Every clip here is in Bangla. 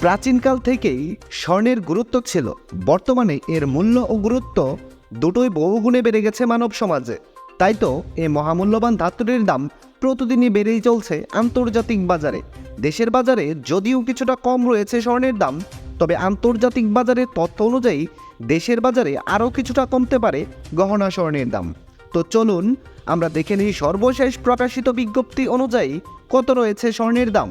প্রাচীনকাল থেকেই স্বর্ণের গুরুত্ব ছিল। বর্তমানে এর মূল্য ও গুরুত্ব দুটোই বহুগুণে বেড়ে গেছে মানব সমাজে। তাই তো এ মহামূল্যবান ধাতুটির দাম প্রতিদিনই বেড়েই চলছে আন্তর্জাতিক বাজারে। দেশের বাজারে যদিও কিছুটা কম রয়েছে স্বর্ণের দাম, তবে আন্তর্জাতিক বাজারের তথ্য অনুযায়ী দেশের বাজারে আরও কিছুটা কমতে পারে গহনা স্বর্ণের দাম। তো চলুন আমরা দেখে নিই সর্বশেষ প্রকাশিত বিজ্ঞপ্তি অনুযায়ী কত রয়েছে স্বর্ণের দাম।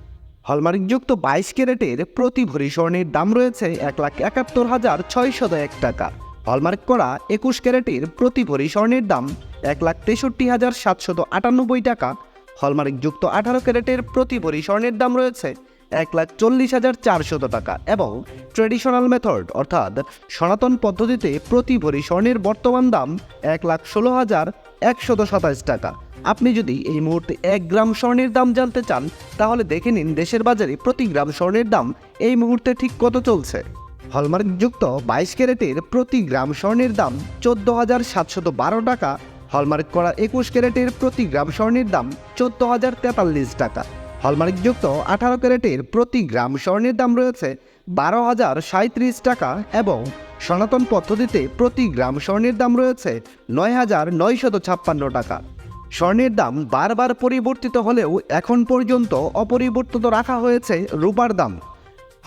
হলমার্কযুক্ত বাইশ ক্যারেটের প্রতি ভরি স্বর্ণের দাম রয়েছে এক লাখ একাত্তর হাজার ছয়শত এক টাকা। হলমার্ক করা একুশ ক্যারেটের প্রতি ভরি স্বর্ণের দাম এক লাখ তেষট্টি হাজার সাতশত আটানব্বই টাকা। হলমার্কযুক্ত আঠারো ক্যারেটের প্রতি ভরি স্বর্ণের দাম রয়েছে এক লাখ চল্লিশ হাজার চারশত টাকা এবং ট্রেডিশনাল মেথড, অর্থাৎ সনাতন পদ্ধতিতে প্রতি ভরি স্বর্ণের বর্তমান দাম এক লাখ ষোলো হাজার একশত সাতাশ টাকা। আপনি যদি এই মুহূর্তে এক গ্রাম স্বর্ণের দাম জানতে চান, তাহলে দেখে নিন দেশের বাজারে প্রতি গ্রাম স্বর্ণের দাম এই মুহূর্তে ঠিক কত চলছে। হলমার্কযুক্ত বাইশ ক্যারেটের প্রতি গ্রাম স্বর্ণের দাম চোদ্দ হাজার সাতশত বারো টাকা। হলমার্ক করা একুশ ক্যারেটের প্রতি গ্রাম স্বর্ণের দাম চোদ্দ হাজার তেতাল্লিশ টাকা। হলমার্কযুক্ত আঠারো ক্যারেটের প্রতি গ্রাম স্বর্ণের দাম রয়েছে বারো হাজার সাঁত্রিশ টাকা এবং সনাতন পদ্ধতিতে প্রতি গ্রাম স্বর্ণের দাম রয়েছে নয় হাজার নয়শত ছাপ্পান্ন টাকা। স্বর্ণের দাম বারবার পরিবর্তিত হলেও এখন পর্যন্ত অপরিবর্তিত রাখা হয়েছে রূপার দাম।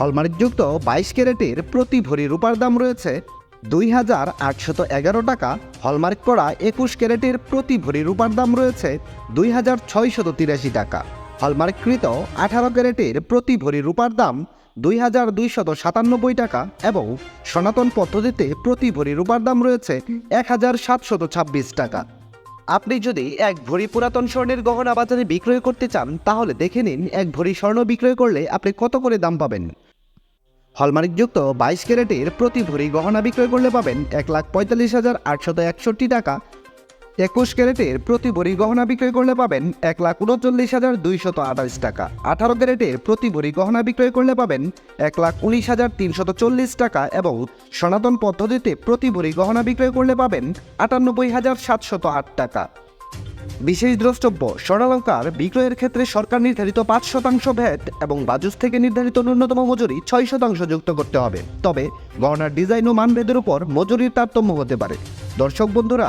হলমার্কযুক্ত বাইশ ক্যারেটের প্রতি ভরি রূপার দাম রয়েছে দুই হাজার আটশত এগারো টাকা। হলমার্ক করা একুশ ক্যারেটের প্রতি ভরি রূপার দাম রয়েছে দুই হাজার ছয়শত তিরাশি টাকা। হলমার্ককৃত আঠারো ক্যারেটের প্রতি ভরি রূপার দাম দুই হাজার দুইশত সাতানব্বই টাকা এবং সনাতন পদ্ধতিতে প্রতি ভরি রূপার দাম রয়েছে এক হাজার সাতশত ছাব্বিশ টাকা। আপনি যদি এক ভরি পুরাতন স্বর্ণের গহনা বাজারে বিক্রয় করতে চান, তাহলে দেখে নিন এক ভরি স্বর্ণ বিক্রয় করলে আপনি কত করে দাম পাবেন। হলমার্কযুক্ত বাইশ ক্যারেটের প্রতি ভরি গহনা বিক্রয় করলে পাবেন এক লাখ পঁয়তাল্লিশ হাজার আটশত একষট্টি টাকা একুশ ক্যারেটের প্রতি ভরি গহনা বিক্রয় করলে পাবেন এক লাখ উনচল্লিশ হাজার দুইশত আঠাশ টাকা। আঠারো ক্যারেটের প্রতি ভরি গহনা বিক্রয় করলে পাবেন এক লাখ উনিশ হাজার তিনশত চল্লিশ টাকা এবং সনাতন পদ্ধতিতে প্রতি ভরি গহনা বিক্রয় করলে পাবেন আটানব্বই হাজার সাতশত আট টাকা। বিশেষ দ্রষ্টব্য, স্বর্ণালঙ্কার বিক্রয়ের ক্ষেত্রে সরকার নির্ধারিত পাঁচ শতাংশ ভ্যাট এবং বাজুস থেকে নির্ধারিত ন্যূনতম মজুরি ছয় শতাংশ যুক্ত করতে হবে। তবে গহনার ডিজাইন ও মানভেদের উপর মজুরির তারতম্য হতে পারে। দর্শক বন্ধুরা